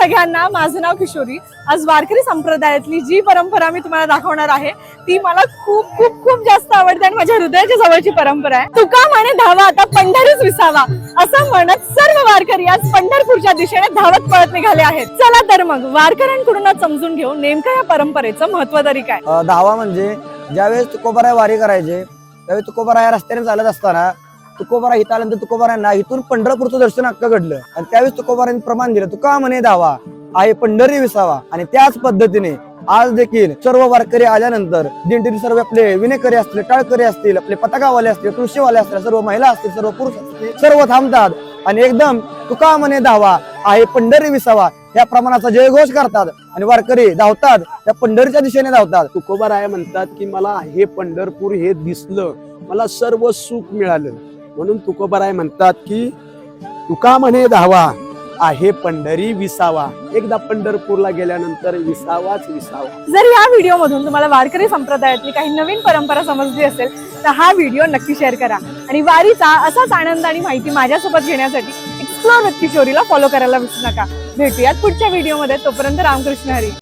सगळ्यांना माझं नाव किशोरी. आज वारकरी संप्रदायातली जी परंपरा मी तुम्हाला दाखवणार आहे ती मला खूप खूप खूप जास्त आवडते आणि माझ्या हृदयाच्या जवळची परंपरा आहे. तुका म्हणे धावा आता पंढरीच विसावा असं म्हणत सर्व वारकरी आज पंढरपूरच्या दिशेने धावत पळत निघाले आहेत. चला तर मग वारकऱ्यांकडूनच समजून घेऊ नेमकं या परंपरेचं महत्त्व तरी काय. धावा म्हणजे ज्यावेळेस तुकोबाराय वारी करायचे त्यावेळेस तुकोबाराय रस्त्याने चालत असताना तुकोबारा इथं आल्यानंतर तुकोबारांना इथून पंढरपूरचं दर्शन हक्क घडलं. आणि त्यावेळेस तुकोबारांनी प्रमाण दिलं. तुका म्हणे धावा. आहे पंढरी विसावा. आणि त्याच पद्धतीने आज देखील सर्व वारकरी आल्यानंतर दिंडीतील सर्व आपले विनेकरी असतील टाळकरी असतील आपले पताकावाले असतील तुळशीवाले असतील सर्व महिला असतील सर्व पुरुष असतील सर्व थांबतात. आणि एकदम तुका म्हणे धावा आहे पंढरी विसावा. या प्रमाणाचा जयघोष करतात. आणि वारकरी धावतात. त्या पंढरीच्या दिशेने धावतात. तुकोबाराय म्हणतात की मला हे पंढरपूर हे दिसलं. मला सर्व सुख मिळालं. म्हणून तुकोबाराय म्हणतात की तुका म्हणे धावा आहे पंढरी विसावा. एकदा पंढरपूरला गेल्यानंतर विसावाच विसावा. जर या व्हिडिओ मधून तुम्हाला वारकरी संप्रदायातली काही नवीन परंपरा समजली असेल तर हा व्हिडिओ नक्की शेअर करा. आणि वारीचा असाच आनंद आणि माहिती माझ्यासोबत घेण्यासाठी एक्सप्लोर व्यक्ती फॉलो करायला विसरू नका. भेटूयात पुढच्या व्हिडिओमध्ये. तोपर्यंत रामकृष्ण हरी.